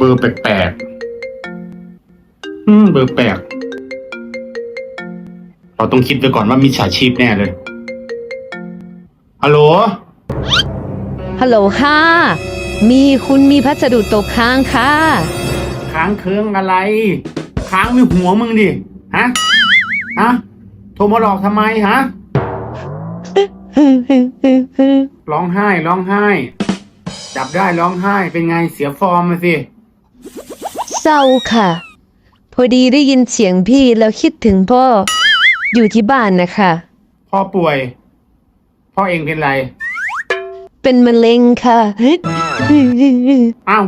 เบอร์แปลกๆอืมเบอร์แปลก เราต้องคิดไปก่อนว่ามีฉาชีพแน่เลย ฮัลโหล ฮัลโหลค่ะ มีคุณมีพัสดุตกค้างค่ะ ค้างเคืองอะไร ค้างมีหัวมึงดิ ฮะ ฮะ โทรมาหลอกทำไมฮะ ร้องไห้ร้องไห้ จับได้ร้องไห้เป็นไงเสียฟอร์มมาสิ เศร้าค่ะ พอดีได้ยินเสียงพี่แล้วคิดถึงพ่อ อยู่ที่บ้านนะคะ พ่อป่วย พ่อเองเป็นไร เป็นมะเร็งค่ะ อ้าว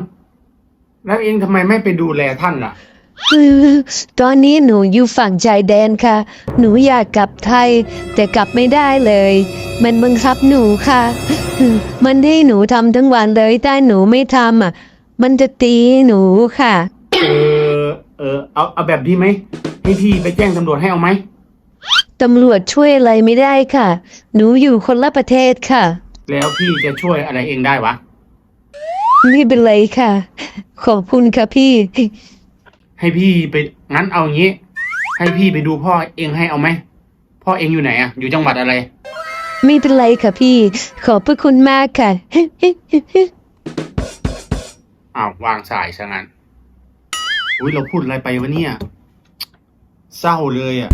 แล้วเองทำไมไม่ไปดูแลท่านล่ะ ตอนนี้หนูอยู่ฝั่งชายแดนค่ะ หนูอยากกลับไทย แต่กลับไม่ได้เลย มันบังคับหนูค่ะ มันให้หนูทำทั้งวันเลยถ้าหนูไม่ทำอะ มันจะตีหนูค่ะเออ เออเอาเอาแบบนี้ไหม ให้พี่ไปแจ้งตำรวจให้เอาไหม ตำรวจช่วยอะไรไม่ได้ค่ะ หนูอยู่คนละประเทศค่ะ แล้วพี่จะช่วยอะไรเองได้วะ ไม่เป็นไรค่ะ ขอบคุณค่ะพี่ ให้พี่ไปงั้นเอางี้ ให้พี่ไปดูพ่อเองให้เอาไหม พ่อเองอยู่ไหนอะอยู่จังหวัดอะไร ไม่เป็นไรค่ะพี่ ขอบพระคุณมากค่ะ อ้าววางสายซะงั้น อุ้ยเราพูดอะไรไปวะเนี่ย เศร้าเลยอะ